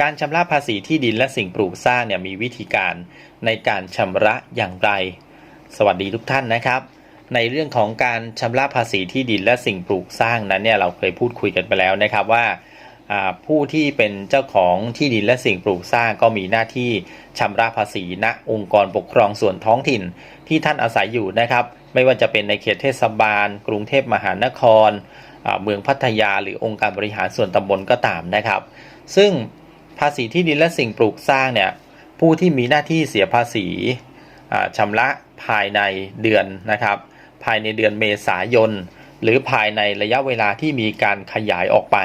การชำระภาษีที่ดินและสิ่งปลูกสร้างเนี่ยมีวิธีการในการชำระอย่างไร สวัสดีทุกท่านนะครับ ในเรื่องของการชำระภาษีที่ดินและสิ่งปลูกสร้างนั้นเนี่ยเราเคยพูดคุยกันไปแล้วนะครับว่าผู้ที่เป็นเจ้าของที่ดินและสิ่งปลูกสร้างก็มีหน้าที่ชำระภาษีณองค์กรปกครองส่วนท้องถิ่นที่ท่านอาศัยอยู่นะครับ ไม่ว่าจะเป็นในเขตเทศบาล กรุงเทพมหานคร เมืองพัทยาหรือองค์การบริหารส่วนตำบลก็ตามนะครับ ซึ่ง ภาษีที่ดินและสิ่งปลูกสร้างเนี่ยผู้ที่มีหน้าที่เสียภาษีอ่าชำระภายในเดือนนะครับ ภายในเดือนเมษายน หรือภายในระยะเวลาที่มีการขยายออกไป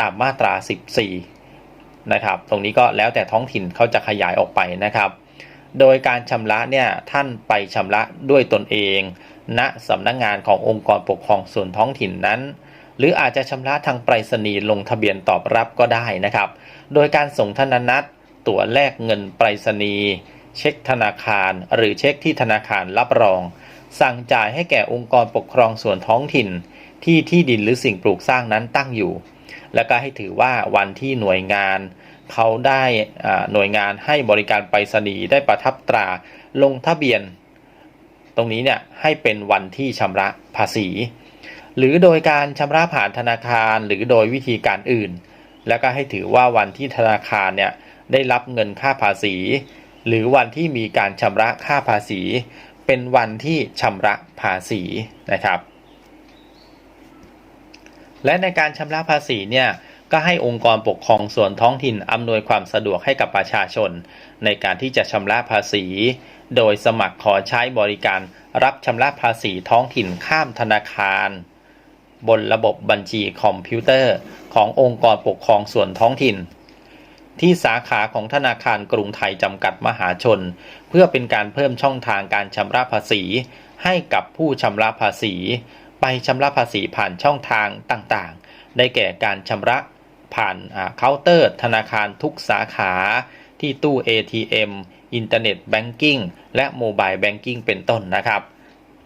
ตามมาตรา 14 นะครับ ตรงนี้ก็แล้วแต่ท้องถิ่นเขาจะขยายออกไปนะครับ โดยการชำระเนี่ยท่านไปชำระด้วยตนเองณสำนักงงานขององค์กรปกครองส่วนท้องถิ่นนั้น หรืออาจจะชำระทางไปรษณีย์ลงทะเบียนตอบรับก็ได้นะครับ โดยการส่งธนนัตตั๋วแลกเงินไปรษณีย์เช็คธนาคาร หรือเช็คที่ธนาคารรับรอง สั่งจ่ายให้แก่องค์กรปกครองส่วนท้องถิ่น ที่ที่ดินหรือสิ่งปลูกสร้างนั้นตั้งอยู่ แล้วก็ให้ถือว่าวันที่หน่วยงาน เขาได้หน่วยงานให้บริการไปรษณีย์ได้ประทับตราลงทะเบียน ตรงนี้เนี่ยให้เป็นวันที่ชำระภาษี หรือโดยการชำระผ่านธนาคารหรือโดยวิธีการอื่น แล้วก็ให้ถือว่าวันที่ธนาคารเนี่ยได้รับเงินค่าภาษี หรือวันที่มีการชำระค่าภาษี เป็นวันที่ชำระภาษีนะครับ และในการชำระภาษีเนี่ยก็ให้องค์กรปกครองส่วนท้องถิ่นอำนวยความสะดวกให้กับประชาชน ในการที่จะชำระภาษี โดยสมัครขอใช้บริการรับชำระภาษีท้องถิ่นข้ามธนาคาร บนระบบบัญชีคอมพิวเตอร์ ขององค์กรปกครองส่วนท้องถิ่น ที่สาขาของธนาคารกรุงไทยจำกัดมหาชน เพื่อเป็นการเพิ่มช่องทางการชำระภาษี ให้กับผู้ชำระภาษี ไปชำระภาษีผ่านช่องทางต่างๆ ได้แก่การชำระผ่านเคาน์เตอร์ ธนาคารทุกสาขาที่ตู้ ATM อินเทอร์เน็ตแบงกิ้งและโมบายแบงกิ้งเป็นต้นนะครับ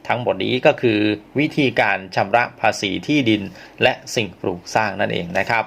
ทั้งหมดนี้ก็คือวิธีการชำระภาษีที่ดินและสิ่งปลูกสร้างนั่นเองนะครับ